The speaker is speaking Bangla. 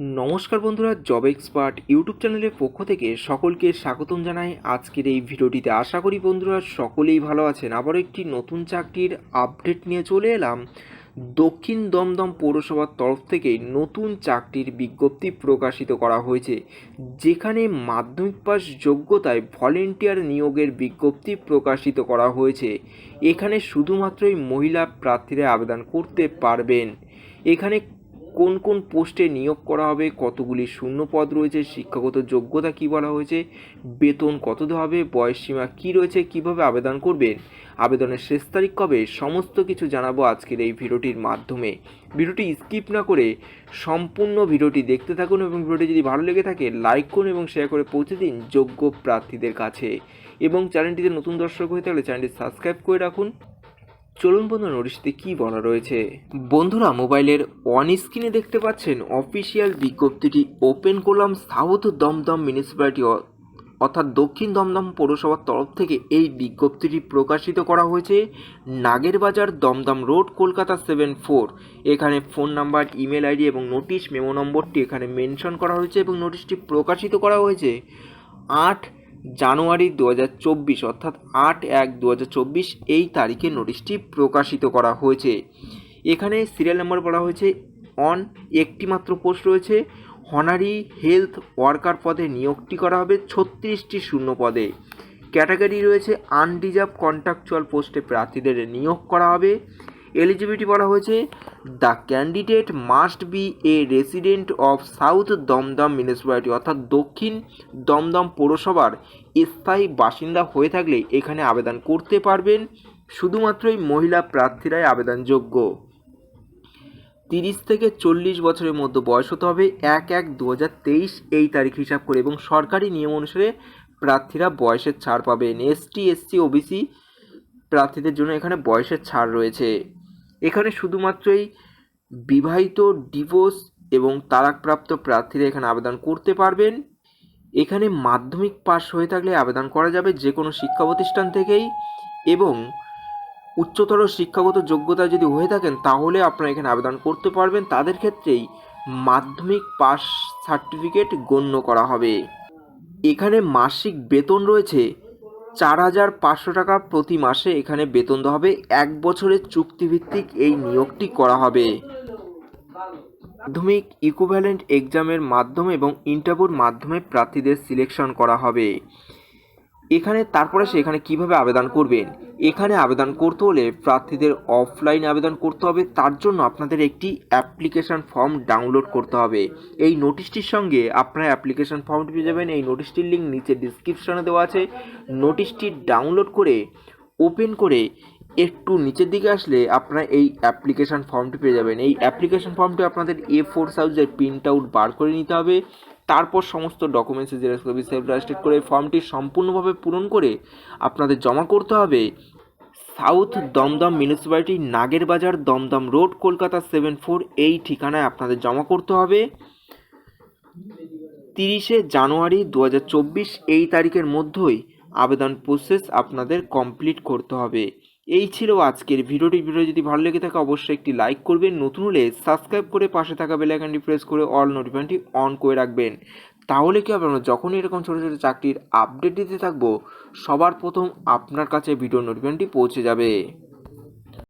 নমস্কার বন্ধুরা, জব এক্সপার্ট ইউটিউব চ্যানেলের পক্ষ থেকে সকলকে স্বাগতম জানাই। আজকের এই ভিডিওটিতে আশা করি বন্ধুরা সকলেই ভালো আছেন। আবার একটি নতুন চাকরির আপডেট নিয়ে চলে এলাম। দক্ষিণ দমদম পৌরসভার তরফ থেকে নতুন চাকরির বিজ্ঞপ্তি প্রকাশিত করা হয়েছে, যেখানে মাধ্যমিক পাস যোগ্যতায় ভলেন্টিয়ার নিয়োগের বিজ্ঞপ্তি প্রকাশিত করা হয়েছে। এখানে শুধুমাত্রই মহিলা প্রার্থীরা আবেদন করতে পারবেন। এখানে কোন কোন পোস্টে নিয়োগ করা হবে, কতগুলি শূন্য পদ রয়েছে, শিক্ষাগত যোগ্যতা কী বলা হয়েছে, বেতন কত দেওয়া হবে বয়সসীমা কী রয়েছে, কীভাবে আবেদন করবেন, আবেদনের শেষ তারিখ কবে, সমস্ত কিছু জানাব আজকের এই ভিডিওটির মাধ্যমে। ভিডিওটি স্কিপ না করে সম্পূর্ণ ভিডিওটি দেখতে থাকুন এবং ভিডিওটি যদি ভালো লেগে থাকে, লাইক করুন এবং শেয়ার করে পৌঁছে দিন যোগ্য প্রার্থীদের কাছে। এবং চ্যানেলটিতে নতুন দর্শক হয়ে থাকলে চ্যানেলটি সাবস্ক্রাইব করে রাখুন। চলুন বন্ধু নোটিশতে কী বলা রয়েছে? বন্ধুরা, মোবাইলের অন স্ক্রিনে দেখতে পাচ্ছেন অফিসিয়াল বিজ্ঞপ্তিটি ওপেন করলাম সাউথ দমদম মিউনিসিপ্যালিটি অর্থাৎ দক্ষিণ দমদম পৌরসভার তরফ থেকে এই বিজ্ঞপ্তিটি প্রকাশিত করা হয়েছে Nagerbazar Dum Dum road, Kolkata seven four এখানে ফোন নাম্বার ইমেল আইডি এবং নোটিশ মেমো নম্বরটি এখানে মেনশন করা হয়েছে এবং নোটিশটি প্রকাশিত করা হয়েছে। আট জানুয়ারি দু হাজার চব্বিশ অর্থাৎ আট এক দু হাজার চব্বিশ এই তারিখে নোটিশটি প্রকাশিত করা হয়েছে। এখানে সিরিয়াল নাম্বার বলা হয়েছে অন একটি মাত্র পোস্ট রয়েছে হনারি হেলথ ওয়ার্কার পদে নিয়োগটি করা হবে ছত্রিশটি শূন্য পদে। ক্যাটাগরি রয়েছে আনরিজার্ভ কন্ট্রাকচুয়াল পোস্টে প্রার্থীদের নিয়োগ করা হবে। এলিজিবিলিটি বলা হয়েছে। The candidate must be a resident of south Dum Dum municipality অর্থাৎ দক্ষিণ দমদম পৌরসভার স্থায়ী বাসিন্দা হয়ে থাকলে এখানে আবেদন করতে পারবেন। শুধুমাত্রই মহিলা প্রার্থীরাই আবেদনযোগ্য। তিরিশ থেকে চল্লিশ বছরের মধ্যে বয়স হতে হবে, এক এক দু এই তারিখ হিসাব করে এবং সরকারি নিয়ম অনুসারে প্রার্থীরা বয়সের ছাড় পাবেন। এসটি এসসি ওবিসি প্রার্থীদের জন্য এখানে বয়সের ছাড় রয়েছে। এখানে শুধুমাত্রই বিবাহিত ডিভোর্স এবং তালাকপ্রাপ্ত প্রার্থীরা এখানে আবেদন করতে পারবেন। এখানে মাধ্যমিক পাস হয়ে থাকলে আবেদন করা যাবে যে কোনো শিক্ষা প্রতিষ্ঠান থেকেই এবং উচ্চতর শিক্ষাগত যোগ্যতা যদি হয়ে থাকেন তাহলে আপনারা এখানে আবেদন করতে পারবেন। তাদের ক্ষেত্রেই মাধ্যমিক পাস সার্টিফিকেট গণ্য করা হবে। এখানে মাসিক বেতন রয়েছে চার হাজার পাঁচশো টাকা প্রতি মাসে এখানে বেতন দেওয়া হবে। এক বছরের চুক্তিভিত্তিক এই নিয়োগটি করা হবে। মাধ্যমিক ইকুভ্যালেন্ট এক্সামের মাধ্যমে এবং ইন্টারভিউর মাধ্যমে প্রার্থীদের সিলেকশন করা হবে। এখানে তারপরে সে এখানে কীভাবে আবেদন করবেন? এখানে আবেদন করতে হলে প্রার্থীদের অফলাইন আবেদন করতে হবে। তার জন্য আপনাদের একটি অ্যাপ্লিকেশন ফর্ম ডাউনলোড করতে হবে। এই নোটিশটির সঙ্গে আপনারা অ্যাপ্লিকেশান ফর্মটি পেয়ে যাবেন। এই নোটিশটির লিঙ্ক নিচে ডিসক্রিপশনে দেওয়া আছে। নোটিশটি ডাউনলোড করে ওপেন করে একটু নিচের দিকে আসলে আপনারা এই অ্যাপ্লিকেশন ফর্মটি পেয়ে যাবেন। এই অ্যাপ্লিকেশন ফর্মটি আপনাদের এ ফোর সাইজের প্রিন্ট আউট বার করে নিতে হবে। তারপর সমস্ত ডকুমেন্টস জেরক্স কপি সেলফ রাজিস্টেড করে ফর্মটি সম্পূর্ণভাবে পূরণ করে আপনাদের জমা করতে হবে। South Dum Dum municipality Nagerbazar Dum Dum road Kolkata seven four এই ঠিকানায় আপনাদের জমা করতে হবে। তিরিশে জানুয়ারি দু হাজার চব্বিশ এই তারিখের মধ্যেই আবেদন প্রসেস আপনাদের কমপ্লিট করতে হবে। এই ছিল আজকের ভিডিওটি। ভিডিও যদি ভালো লেগে থাকে, অবশ্যই একটি লাইক করবেন। নতুন হলে সাবস্ক্রাইব করে পাশে থাকা বেলাইকানটি প্রেস করে অল নোটিফিকেশনটি অন করে রাখবেন। তাহলে কি হবে, আমরা যখনই এরকম ছোটো ছোটো চাকরির আপডেট দিতে থাকব, সবার প্রথম আপনার কাছে ভিডিও নোটিফিকেশনটি পৌঁছে যাবে।